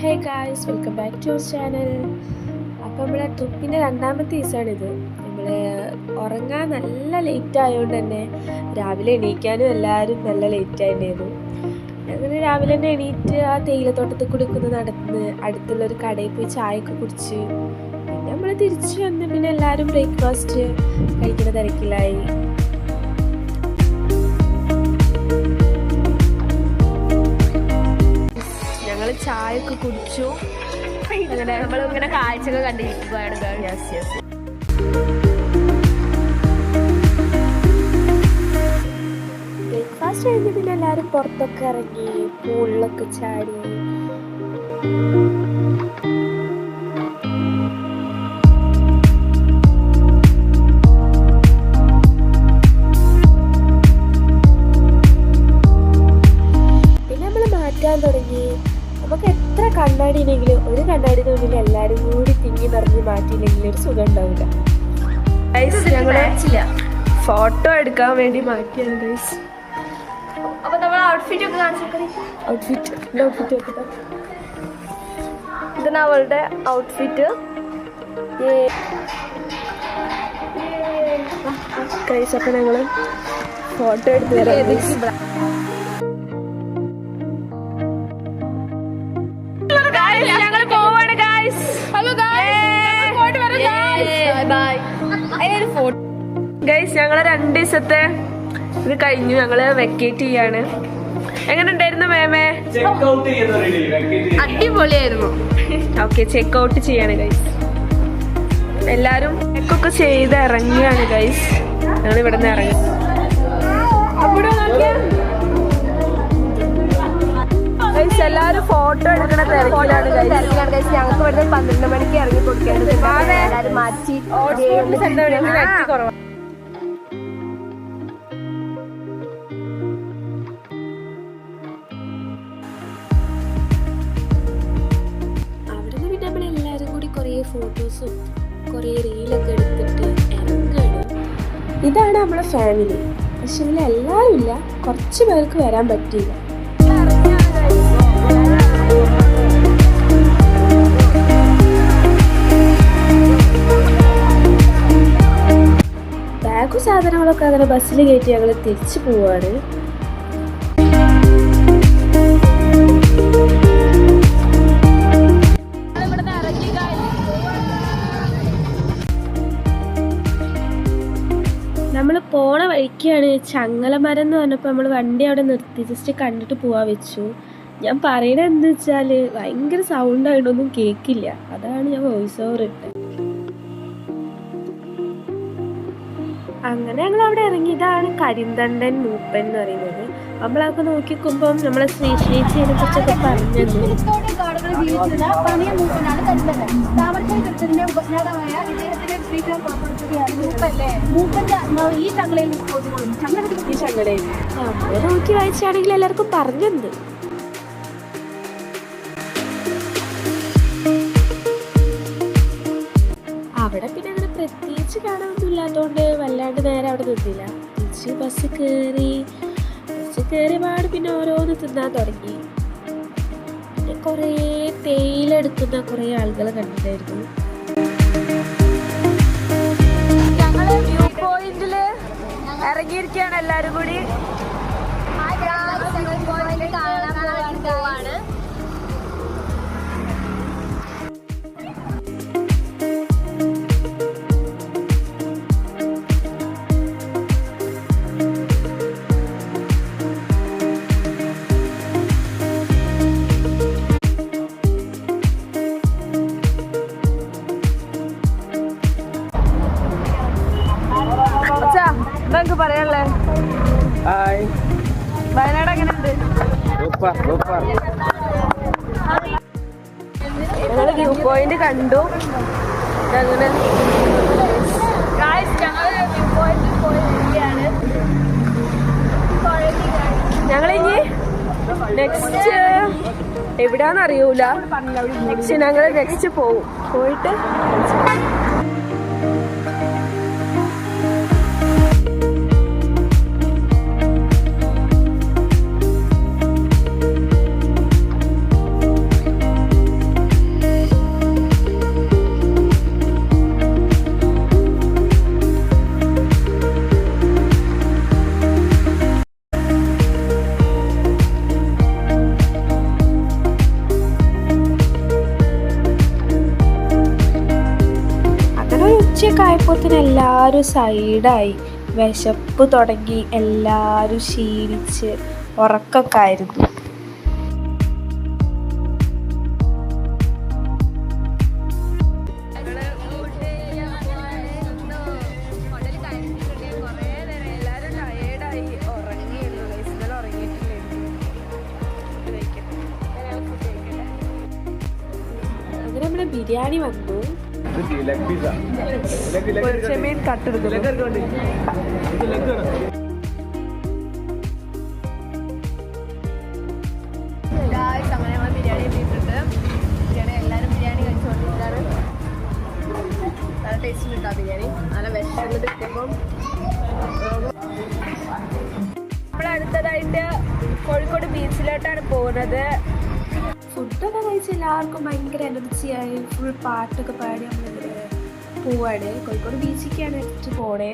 Hey guys welcome back to your channel അപ്പോൾ നമ്മളെ ട്രിപ്പിന്റെ രണ്ടാമത്തെ ദിവസമാണിത്. നമ്മൾ ഉറങ്ങാൻ നല്ല ലേറ്റ് ആയതുകൊണ്ട് തന്നെ രാവിലെ എണീക്കാനും എല്ലാവരും നല്ല ലേറ്റ് ആയിട്ടുണ്ടായിരുന്നു അങ്ങനെ രാവിലെ തന്നെ എണീറ്റ് ആ തേയിലത്തോട്ടത്തിൽ കൂടി നടന്ന് അടുത്തുള്ളൊരു കടയിൽ പോയി ചായയൊക്കെ കുടിച്ച് പിന്നെ നമ്മൾ തിരിച്ചു വന്ന് പിന്നെ എല്ലാവരും ബ്രേക്ക്ഫാസ്റ്റ് കഴിക്കുന്ന തിരക്കിലായി. ഞങ്ങൾ ചായ ഒക്കെ കുടിച്ചു അങ്ങനെ നമ്മളിങ്ങനെ കാഴ്ചകൾ കണ്ടിരിക്കുകയാണ് യെസ് യെസ് ബ്രേക്ക്ഫാസ്റ്റ് കഴിഞ്ഞ് പിന്നെ എല്ലാവരും പുറത്തൊക്കെ ഇറങ്ങി പൂളിലൊക്കെ ചാടി. എല്ലാരും മുന്നിൽ എല്ലാവരും കൂടി തിങ്ങി നിറഞ്ഞ് മാറ്റിയില്ലെങ്കിൽ ഒരു സുഖം ഉണ്ടാവില്ല. ഞങ്ങൾ ഫോട്ടോ എടുക്കാൻ വേണ്ടി മാറ്റിയാണ് ഗൈസ് അപ്പൊ നമ്മൾ ഔട്ട്ഫിറ്റ് ഒക്കെ ഔട്ട്ഫിറ്റ് ഔട്ട്ഫിറ്റ് ഒക്കെ ഇതാണ് അവളുടെ ഔട്ട്ഫിറ്റ് ഗൈസ് അപ്പം ഞങ്ങൾ ഫോട്ടോ എടുത്ത് തരാം ഗൈസ് ഞങ്ങളെ രണ്ട് ദിവസത്തെ ഇത് കഴിഞ്ഞു. ഞങ്ങൾ വെക്കേറ്റ് ചെയ്യാണ്. എങ്ങനെ ഉണ്ടായിരുന്നു മേമേ ചെക്ക് ഔട്ട് ചെയ്യുന്ന റെഡി വെക്കേറ്റ് അടിപൊളിയായിരുന്നു. ഓക്കെ ചെക്ക് ഔട്ട് ചെയ്യാണ് ഗൈസ് എല്ലാരും ചെക്കൊക്കെ ചെയ്ത് ഇറങ്ങിയാണ് ഗൈസ് ഞങ്ങൾ ഇവിടെ നിന്ന് ഇറങ്ങി എല്ലാരും ഫോട്ടോ എടുക്കണ തിരക്കിലാണ്. ഞങ്ങൾക്ക് ഇവിടെ പന്ത്രണ്ട് മണിക്ക് ഇറങ്ങി കൊടുക്കേണ്ടത് എല്ലാവരും മാറ്റി കുറവാണ് ഫോട്ടോസും കുറേ റീലൊക്കെ എടുത്തിട്ട് ഇറങ്ങാണ് ഇതാണ് നമ്മുടെ ഫാമിലി പക്ഷെ ഇതിൽ എല്ലാവരും ഇല്ല. കുറച്ച് പേർക്ക് വരാൻ പറ്റിയില്ല. ബാഗും സാധനങ്ങളൊക്കെ അങ്ങനെ ബസ്സിൽ കയറ്റി ഞങ്ങൾ തിരിച്ചു പോവാണ്. പോണ ചങ്ങല ചങ്ങലമരം എന്ന് പറഞ്ഞപ്പോൾ നമ്മൾ വണ്ടി അവിടെ നിർത്തി ജസ്റ്റ് കണ്ടിട്ട് പോവാ വെച്ചു. ഞാൻ പറയണത് എന്ന് വെച്ചാൽ ഭയങ്കര സൗണ്ട് ആയിട്ടൊന്നും കേൾക്കില്ല അതാണ് ഞാൻ വോയിസ് ഓവർ ഇട്ടത്. അങ്ങനെ ഞങ്ങൾ അവിടെ ഇറങ്ങി. ഇതാണ് കരിന്തണ്ടൻ മൂപ്പൻ എന്ന് പറയുന്നത്. നമ്മളൊക്കെ നോക്കിക്കുമ്പം നമ്മളെ ശ്രീ ശ്രീച്ചിനെ കുറിച്ചൊക്കെ പറഞ്ഞത്. നോക്കി വായിച്ചാണെങ്കിൽ എല്ലാവർക്കും പറഞ്ഞത് അവിടെ പിന്നെ അങ്ങനെ പ്രത്യേകിച്ച് കാണാനൊന്നും ഇല്ലാത്തതുകൊണ്ട് വല്ലാണ്ട് നേരെ അവിടെ നിന്നില്ല. തിരിച്ച് ബസ് കയറി ബസ് കയറിയപാട് പിന്നെ ഓരോന്ന് തിന്നാൻ തുടങ്ങി. പിന്നെ കുറേ തേയിലെടുക്കുന്ന കുറേ ആളുകൾ കണ്ടിട്ടായിരുന്നു ഞങ്ങൾ വ്യൂ പോയിന്റിൽ ഇറങ്ങിയിരിക്കുകയാണ് എല്ലാരും കൂടി. പോവാണ്. അങ്ങനെ ഞങ്ങളിനി നെക്സ്റ്റ് എവിടാന്ന് അറിയൂല. നെക്സ്റ്റ് ഞങ്ങൾ നെക്സ്റ്റ് പോവും. പോയിട്ട് എല്ലാവരും സൈഡായി. വിശപ്പ് തുടങ്ങി. എല്ലാവരും ക്ഷീണിച്ച് ഉറക്കമൊക്കെ ആയിരുന്നു. ബിരിയാണി വന്നു. ലെഗ് പിസ്സ ലെഗ് ലെഗ് ചെമ്മീൻ കട്ടെടുക്കുന്നു ലെഗ് ഇറക്കുന്നുണ്ട് ഇത് ലെഗ് ആണ് ഗായ്സ് അങ്ങനെ നമ്മൾ ബിരിയാണി നല്ല ടേസ്റ്റ് കിട്ടാം ബിരിയാണി. നല്ല വിഷമിട്ട് കിട്ടുമ്പം. നമ്മൾ അടുത്തതായിട്ട് കോഴിക്കോട് ബീച്ചിലോട്ടാണ് പോകുന്നത്. ഫുഡൊക്കെ കഴിച്ച് എല്ലാവർക്കും ഭയങ്കര എനർജിയായി. ഫുൾ പാട്ടൊക്കെ പാടി നമ്മളിങ്ങനെ പോവാണ്. കോഴിക്കോട് ബീച്ചിലേക്കാണ് നെക്സ്റ്റ് പോണേ.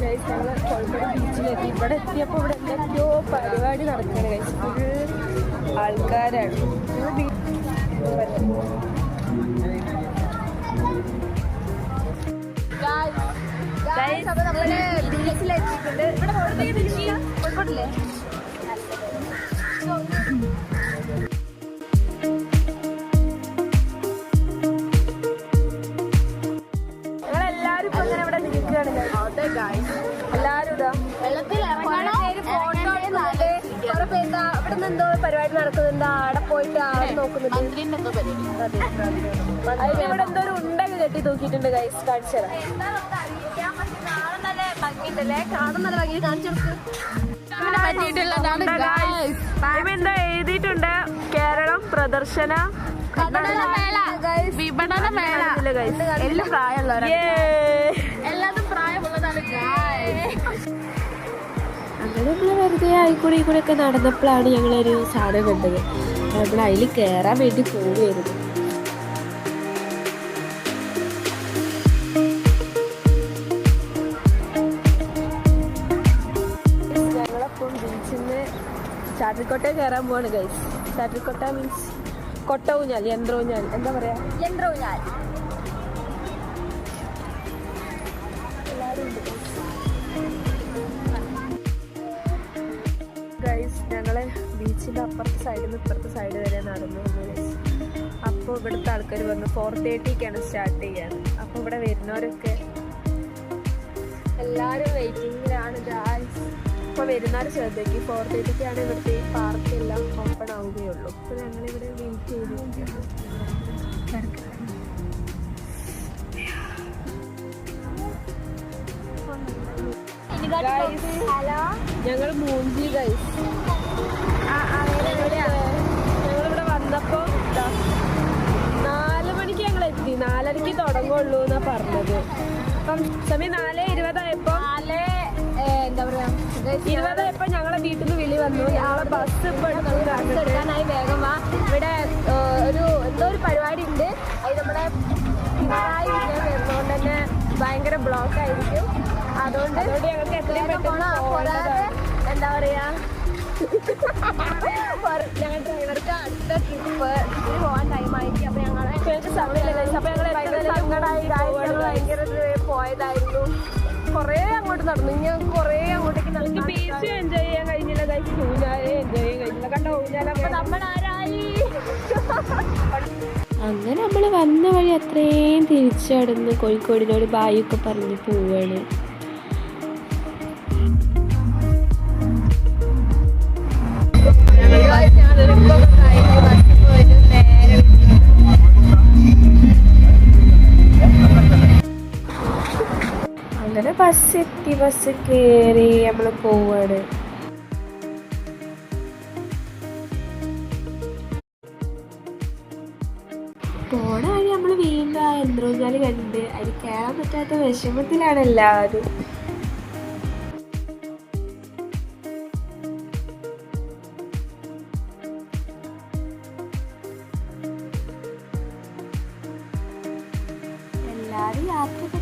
ഞങ്ങൾ കോഴിക്കോട് ബീച്ചിലെത്തി. ഇവിടെ എത്തിയപ്പോൾ ഇവിടെ എന്തൊക്കെയോ പരിപാടി നടക്കുകയാണ് കഴിച്ച് ഫുൾ ആൾക്കാരാണ്. ഞങ്ങൾ നമ്മൾ ബീച്ചിലെത്തിയിട്ടുണ്ട് ഇവിടെ കോഴിക്കോട്ടില്ലേ പരിപാടി നടക്കുന്നുണ്ട് ആടെ പോയിട്ട് ആടെ നോക്കുന്നുണ്ട് അതിന് ഇവിടെ എന്തോ ഒരു ഉണ്ടൊക്കെ കെട്ടി തൂക്കിയിട്ടുണ്ട് ഗൈസ് കാണിച്ചു തരാം. കാണാൻ നല്ല ഭംഗി കാണിച്ചു കൊടുക്കും. പറ്റിയിട്ടുള്ളതാണ് അതിന് എന്തോ എഴുതിയിട്ടുണ്ട്? കേരളം പ്രദർശന വിപണന മേള. എല്ലാം പ്രായമുള്ളവരാണ്. അങ്ങനെ നമ്മൾ വെറുതെ ആയിക്കൂടെ കൂടെ ഒക്കെ നടന്നപ്പോഴാണ് ഞങ്ങളൊരു സാധനം കണ്ടത്. നമ്മൾ അതിൽ കയറാൻ വേണ്ടി പോവുമായിരുന്നു ഞങ്ങളപ്പം ബീച്ചിൽ നിന്ന് ചാട്ടിക്കോട്ട കയറാൻ പോവാണ് ഗൈസ് ചാട്ടിക്കോട്ട മീൻസ് കൊട്ട ഊഞ്ഞാൽ യന്ത്ര ഊഞ്ഞാൽ എന്താ പറയാ? യന്ത്രവും നിന്ന് ഇപ്പുറത്തെ സൈഡ് വരെ നടന്നു അപ്പോൾ ഇവിടുത്തെ ആൾക്കാർ പറഞ്ഞു ഫോർ തേർട്ടിക്കാണ് സ്റ്റാർട്ട് ചെയ്യാൻ. അപ്പോൾ ഇവിടെ വരുന്നവരൊക്കെ എല്ലാവരും വെയിറ്റിംഗിലാണ് ഗൈസ് ഇപ്പോൾ വരുന്നവർ ശ്രദ്ധിക്കും. ഫോർ തേർട്ടിക്കാണ് ഇവിടുത്തെ ഈ പാർക്ക് എല്ലാം ഓപ്പൺ ആവുകയുള്ളൂ. അപ്പോൾ ഞങ്ങളിവിടെ വെയിറ്റ് ചെയ്തിരിക്കുകയാണ് ഹലോ ഞങ്ങൾ മൂഞ്ചി ഗൈസ് നാല് മണിക്ക് ഞങ്ങൾ എത്തി. നാലരക്ക് തുടങ്ങുള്ളൂ എന്നാ പറഞ്ഞത്. അപ്പം സമയം നാല് ഇരുപതായപ്പോ നാല് എന്താ പറയാ? ഇരുപതായപ്പോ ഞങ്ങളെ വീട്ടിൽ നിന്ന് വിളി വന്നു. ഞങ്ങളെ ബസ് ഇപ്പൊ എടുക്കാനായി വേഗം വാ. ഇവിടെ ഒരു എന്തോ ഒരു പരിപാടി ഉണ്ട് അത് നമ്മുടെ വരുന്നതുകൊണ്ട് തന്നെ ഭയങ്കര ബ്ലോക്ക് ആയിരിക്കും. അതുകൊണ്ട് ഞങ്ങൾക്ക് എത്രയും പെട്ടെന്ന് എന്താ പറയാ ഞങ്ങൾ ഡ്രൈവർക്ക് അടുത്ത ട്രിപ്പ് പോകാൻ ടൈം ആയിരിക്കും അപ്പൊ ഞങ്ങൾ ഭയങ്കര പോയതായിരുന്നു കുറേ അങ്ങോട്ട് നടന്നു ഇനി കുറേ അങ്ങോട്ടേക്ക് നടന്നു ബീച്ച് എൻജോയ് ചെയ്യാൻ കഴിഞ്ഞില്ല എൻജോയ് അങ്ങനെ നമ്മൾ വന്ന വഴി അത്രയും തിരിച്ചടന്ന് കോഴിക്കോടിനോട് ഒക്കെ പറഞ്ഞ് പോവാണ്. അങ്ങനെ ബസ് എത്തി ബസ് കയറി നമ്മൾ പോവാണ്. പോണ വഴി നമ്മൾ വീണ്ടും ആ എന്ത്രോജാലി കണ്ട് അതിൽ കയറാൻ പറ്റാത്ത വിഷമത്തിലാണ് എല്ലാവരും ഞാൻ യാത്രയൊക്കെ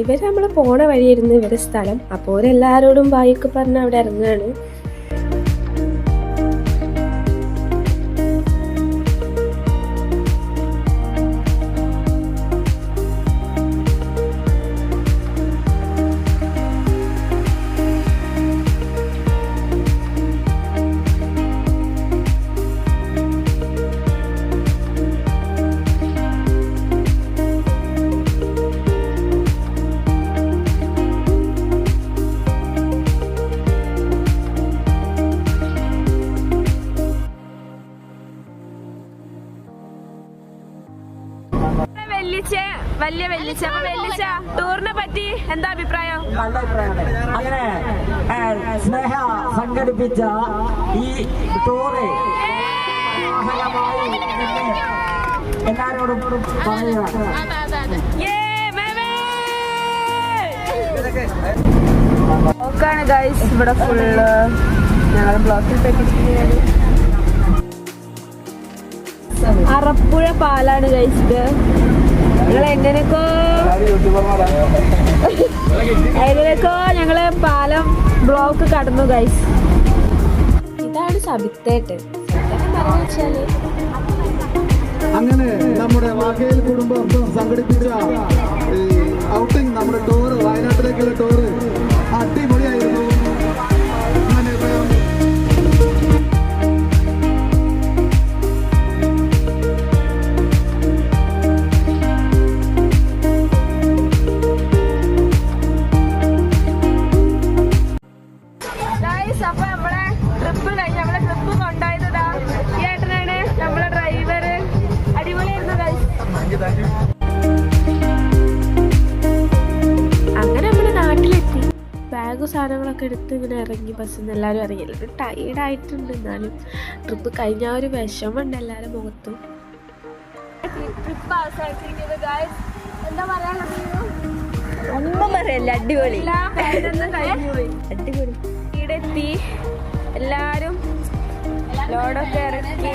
ഇവർ നമ്മൾ പോണ വഴിയിരുന്നു ഇവരുടെ സ്ഥലം. അപ്പോ എല്ലാരോടും ബായൊക്കെ പറഞ്ഞ് അവിടെ ഇറങ്ങാണ്. എന്താ അഭിപ്രായം? നല്ല അഭിപ്രായം. അങ്ങനെ സ്നേഹ സംഘടിപ്പിച്ച ഈ ടൂറ് എല്ലാരോടും പറയുകയാണ്. നോക്കാണ് ഗൈസ് ഇവിടെ ഫുള്ള് ഞങ്ങൾ ബ്ലോക്കിൽ പറ്റിയിരിക്കുകയാണ് അറപ്പുഴ പാലാണ് കഴിച്ചത് ഇത്. നിങ്ങൾ എങ്ങനെയൊക്കെ എങ്ങനെയൊക്കെ ഞങ്ങൾ പാലം ബ്ലോക്ക് കടന്നു ഗൈസ് ഇതാണ് സബിത്തേട്ട്. വെച്ചാൽ അങ്ങനെ നമ്മുടെ വാകയിൽ കുടുംബം സംഘടിപ്പിച്ച ഔട്ടിംഗ് നമ്മുടെ ടൂറ് വയനാട്ടിലേക്കുള്ള ടൂറ് അടിപൊളിയായിരുന്നു. ബാഗ് സാധനങ്ങളൊക്കെ എടുത്ത് ഇങ്ങനെ ഇറങ്ങി ബസ്സിൽ നിന്ന് എല്ലാവരും ഇറങ്ങി. എല്ലാവരും ടയേർഡായിട്ടുണ്ട് എന്നാലും ട്രിപ്പ് കഴിഞ്ഞ ഒരു വിഷമമുണ്ട് എല്ലാവരും മുഖത്തും. അടിപൊളി. ഇവിടെ എത്തി എല്ലാരും ലോഡൊക്കെ ഇറക്കി.